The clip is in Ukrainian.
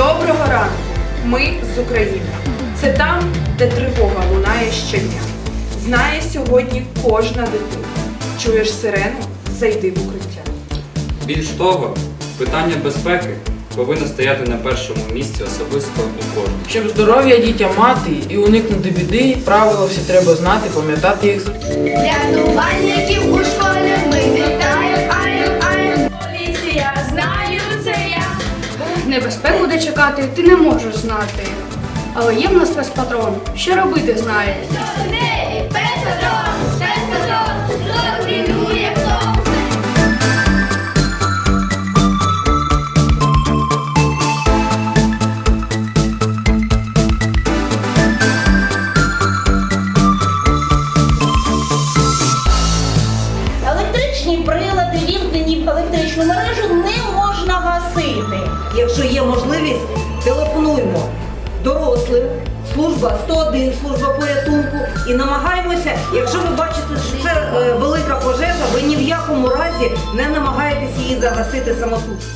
Доброго ранку! Ми з України. Це там, де тривога лунає щодня. Знає сьогодні кожна дитина. Чуєш сирену? Зайди в укриття. Більш того, питання безпеки повинно стояти на першому місці особисто у кожного. Щоб здоров'я дітям мати і уникнути біди, правила всі треба знати, пам'ятати їх. Рятувальників Небезпеку де чекати ти не можеш знати. Але є в нас спецпатрон. Що робити знаєш? Електричні прилади, вімкнені електричну мережу, не можна гасити. Якщо є можливість, телефонуємо дорослим, служба 101, служба порятунку. І намагаємося, якщо ви бачите, що це е, велика пожежа, ви ні в якому разі не намагаєтесь її загасити самотужки.